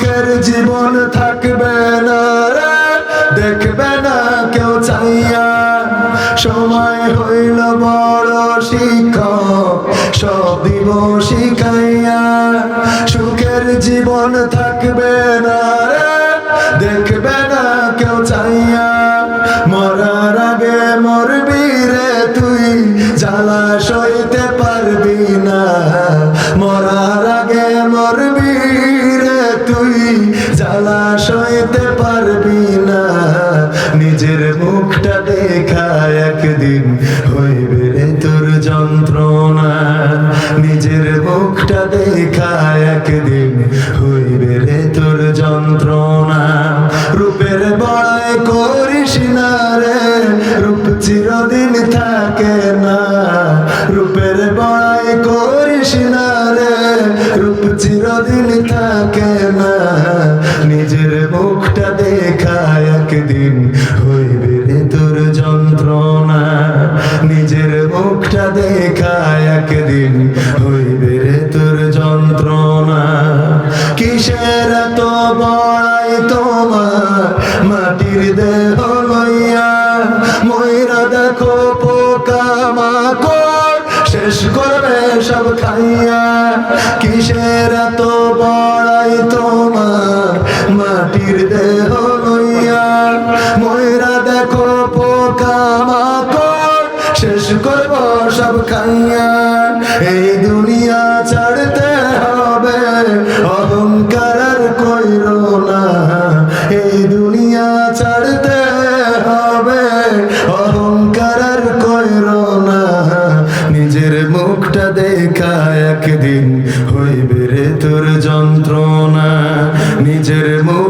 সুখের জীবন থাকবে না দেখবে না কেউ চাইয়া। সময় হইল বড় শিক্ষক, সব দিব শিখাইয়া। সুখের জীবন থাকবে না তুই জ্বালা সইতে পারবি না। নিজের মুখটা দেখা একদিন হইবে রে তোর যন্ত্রণা। নিজের মুখটা দেখা একদিন হইবে রে তোর যন্ত্রণা। রূপের বড়াই করিস না রে, রূপ চিরদিন থাকে না। রূপের বড়াই করিস না রে, রূপ চিরদিন থাকে একদিন হইবে রে তোর যন্ত্রণা? নিজের মুখটা দেখা একদিন হইবে রে তোর যন্ত্রণা? কিসের তো বড়াই তোমার? মাটির দেহ লইয়া ময়রা দেখো পোকা মাকড়। শেষ করবে সব খাইয়া। কিসের তো বড়াই তোমার? মাটির দেহ পোকা মাকড় শেষ করব সব খাইয়া এই দুনিয়া ছাড়তে হবে অহংকার আর কইর না। এই দুনিয়া ছাড়তে হবে অহংকার আর কইর না। নিজের মুখটা দেখা একদিন হইবে রে তোর যন্ত্রণা। নিজের মুখটা